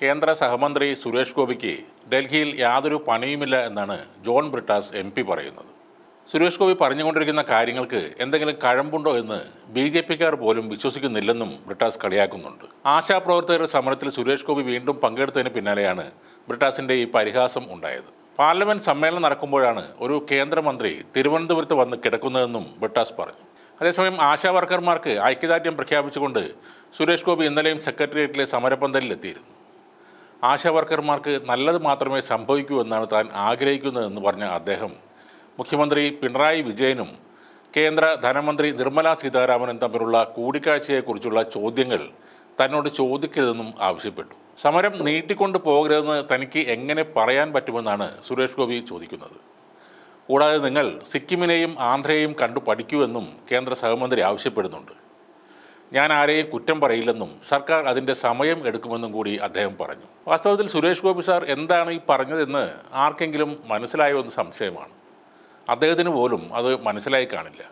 കേന്ദ്ര സഹമന്ത്രി സുരേഷ് ഗോപിക്ക് ഡൽഹിയിൽ യാതൊരു പണിയുമില്ല എന്നാണ് ജോൺ ബ്രിട്ടാസ് എം പി പറയുന്നത്. സുരേഷ് ഗോപി പറഞ്ഞുകൊണ്ടിരിക്കുന്ന കാര്യങ്ങൾക്ക് എന്തെങ്കിലും കഴമ്പുണ്ടോ എന്ന് ബി ജെ പിക്കാർ പോലും വിശ്വസിക്കുന്നില്ലെന്നും ബ്രിട്ടാസ് കളിയാക്കുന്നുണ്ട്. ആശാപ്രവർത്തകരുടെ സമരത്തിൽ സുരേഷ് ഗോപി വീണ്ടും പങ്കെടുത്തതിന് പിന്നാലെയാണ് ബ്രിട്ടാസിന്റെ ഈ പരിഹാസം ഉണ്ടായത്. പാർലമെന്റ് സമ്മേളനം നടക്കുമ്പോഴാണ് ഒരു കേന്ദ്രമന്ത്രി തിരുവനന്തപുരത്ത് വന്ന് കിടക്കുന്നതെന്നും ബ്രിട്ടാസ് പറഞ്ഞു. അതേസമയം ആശാ വർക്കർമാർക്ക് ഐക്യദാർഢ്യം പ്രഖ്യാപിച്ചുകൊണ്ട് സുരേഷ് ഗോപി ഇന്നലെയും സെക്രട്ടേറിയറ്റിലെ സമരപന്തലിലെത്തിയിരുന്നു. ആശാ വർക്കർമാർക്ക് നല്ലത് മാത്രമേ സംഭവിക്കൂ എന്നാണ് താൻ ആഗ്രഹിക്കുന്നതെന്ന് പറഞ്ഞ അദ്ദേഹം. മുഖ്യമന്ത്രി പിണറായി വിജയനും കേന്ദ്ര ധനമന്ത്രി നിർമ്മല സീതാരാമനും തമ്മിലുള്ള കൂടിക്കാഴ്ചയെക്കുറിച്ചുള്ള ചോദ്യങ്ങൾ തന്നോട് ചോദിക്കരുതെന്നും ആവശ്യപ്പെട്ടു. സമരം നീട്ടിക്കൊണ്ട് പോകരുതെന്ന് തനിക്ക് എങ്ങനെ പറയാൻ പറ്റുമെന്നാണ് സുരേഷ് ഗോപി ചോദിക്കുന്നത്. കൂടാതെ നിങ്ങൾ സിക്കിമിനെയും ആന്ധ്രയെയും കണ്ടു പഠിക്കൂ എന്നും കേന്ദ്ര സഹമന്ത്രി ആവശ്യപ്പെടുന്നുണ്ട്. ഞാൻ ആരെയും കുറ്റം പറയില്ലെന്നും സർക്കാർ അതിന്റെ സമയം എടുക്കുമെന്നും കൂടി അദ്ദേഹം പറഞ്ഞു. വാസ്തവത്തിൽ സുരേഷ് ഗോപി സാർ എന്താണ് ഈ പറഞ്ഞതെന്ന് ആർക്കെങ്കിലും മനസ്സിലായോ എന്ന് സംശയമാണ്. അദ്ദേഹത്തിന് പോലും അത് മനസ്സിലായി കാണില്ല.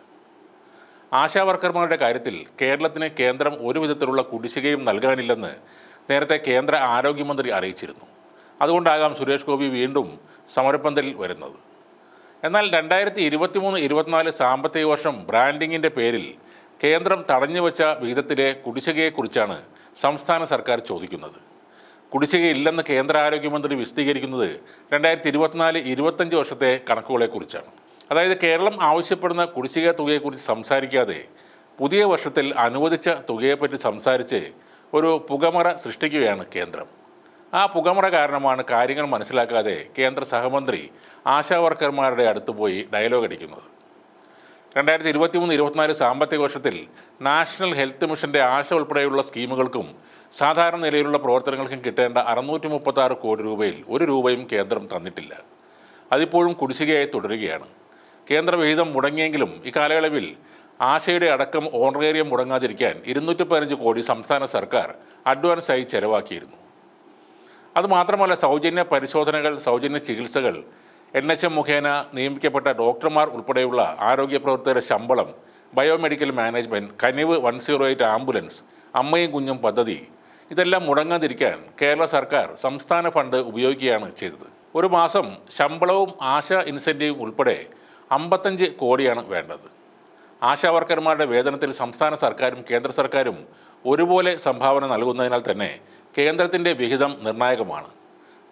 ആശാവർക്കർമാരുടെ കാര്യത്തിൽ കേരളത്തിന് കേന്ദ്രം ഒരു വിധത്തിലുള്ള കുടിശ്ശികയും നൽകാനില്ലെന്ന് നേരത്തെ കേന്ദ്ര ആരോഗ്യമന്ത്രി അറിയിച്ചിരുന്നു. അതുകൊണ്ടാകാം സുരേഷ് ഗോപി വീണ്ടും സമരപ്പന്തൽ വരുന്നത്. എന്നാൽ രണ്ടായിരത്തി ഇരുപത്തിമൂന്ന് ഇരുപത്തിനാല് സാമ്പത്തിക വർഷം ബ്രാൻഡിങ്ങിന്റെ പേരിൽ കേന്ദ്രം തടഞ്ഞുവെച്ച വിഹിതത്തിലെ കുടിശ്ശികയെക്കുറിച്ചാണ് സംസ്ഥാന സർക്കാർ ചോദിക്കുന്നത്. കുടിശ്ശികയില്ലെന്ന് കേന്ദ്ര ആരോഗ്യമന്ത്രി വിശദീകരിക്കുന്നത് രണ്ടായിരത്തി ഇരുപത്തിനാല് ഇരുപത്തഞ്ച് വർഷത്തെ കണക്കുകളെക്കുറിച്ചാണ്. അതായത് കേരളം ആവശ്യപ്പെടുന്ന കുടിശ്ശിക തുകയെക്കുറിച്ച് സംസാരിക്കാതെ പുതിയ വർഷത്തിൽ അനുവദിച്ച തുകയെപ്പറ്റി സംസാരിച്ച് ഒരു പുകമറ സൃഷ്ടിക്കുകയാണ് കേന്ദ്രം. ആ പുകമറ കാരണമാണ് കാര്യങ്ങൾ മനസ്സിലാക്കാതെ കേന്ദ്ര സഹമന്ത്രി ആശാ വർക്കർമാരുടെ അടുത്ത് പോയി ഡയലോഗ് അടിക്കുന്നത്. രണ്ടായിരത്തി ഇരുപത്തി മൂന്ന് ഇരുപത്തിനാല് സാമ്പത്തിക വർഷത്തിൽ നാഷണൽ ഹെൽത്ത് മിഷന്റെ ആശ ഉൾപ്പെടെയുള്ള സ്കീമുകൾക്കും സാധാരണ നിലയിലുള്ള പ്രവർത്തനങ്ങൾക്കും കിട്ടേണ്ട അറുന്നൂറ്റി മുപ്പത്തി കോടി രൂപയിൽ ഒരു രൂപയും കേന്ദ്രം തന്നിട്ടില്ല. അതിപ്പോഴും കുടിശ്ശികയായി തുടരുകയാണ്. കേന്ദ്ര വിഹിതം മുടങ്ങിയെങ്കിലും ഇക്കാലയളവിൽ ആശയുടെ അടക്കം ഓണറേറിയം മുടങ്ങാതിരിക്കാൻ ഇരുന്നൂറ്റി പതിനഞ്ച് കോടി സംസ്ഥാന സർക്കാർ അഡ്വാൻസായി ചെലവാക്കിയിരുന്നു. അതുമാത്രമല്ല സൗജന്യ പരിശോധനകൾ സൗജന്യ ചികിത്സകൾ എൻ എച്ച് എം മുഖേന നിയമിക്കപ്പെട്ട ഡോക്ടർമാർ ഉൾപ്പെടെയുള്ള ആരോഗ്യ പ്രവർത്തകരുടെ ശമ്പളം biomedical management Kanivu one zero eight ambulance അമ്മയും കുഞ്ഞും പദ്ധതി ഇതെല്ലാം മുടങ്ങാതിരിക്കാൻ കേരള സർക്കാർ സംസ്ഥാന ഫണ്ട് ഉപയോഗിക്കുകയാണ് ചെയ്തത്. ഒരു മാസം ശമ്പളവും ആശ ഇൻസെന്റീവും ഉൾപ്പെടെ അമ്പത്തഞ്ച് കോടിയാണ് വേണ്ടത്. ആശാ വർക്കർമാരുടെ വേതനത്തിൽ സംസ്ഥാന സർക്കാരും കേന്ദ്ര സർക്കാരും ഒരുപോലെ സംഭാവന നൽകുന്നതിനാൽ തന്നെ കേന്ദ്രത്തിന്റെ വിഹിതം നിർണായകമാണ്.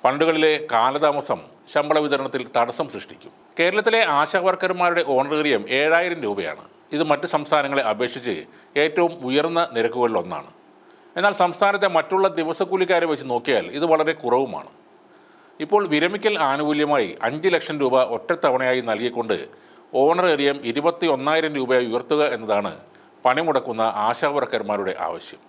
ഫണ്ടുകളിലെ കാലതാമസം ശമ്പള വിതരണത്തിൽ തടസ്സം സൃഷ്ടിക്കും. കേരളത്തിലെ ആശാ വർക്കർമാരുടെ ഓണറേറിയം ഏഴായിരം രൂപയാണ്. ഇത് മറ്റ് സംസ്ഥാനങ്ങളെ അപേക്ഷിച്ച് ഏറ്റവും ഉയർന്ന നിരക്കുകളിലൊന്നാണ് എന്നാൽ സംസ്ഥാനത്തെ മറ്റുള്ള ദിവസക്കൂലിക്കാരെ വെച്ച് നോക്കിയാൽ ഇത് വളരെ കുറവുമാണ്. ഇപ്പോൾ വിരമിക്കൽ ആനുകൂല്യമായി അഞ്ച് ലക്ഷം രൂപ ഒറ്റത്തവണയായി നൽകിക്കൊണ്ട് ഓണറേറിയം ഇരുപത്തി ഒന്നായിരം രൂപയായി ഉയർത്തുക എന്നതാണ് പണിമുടക്കുന്ന ആശാ വർക്കർമാരുടെ ആവശ്യം.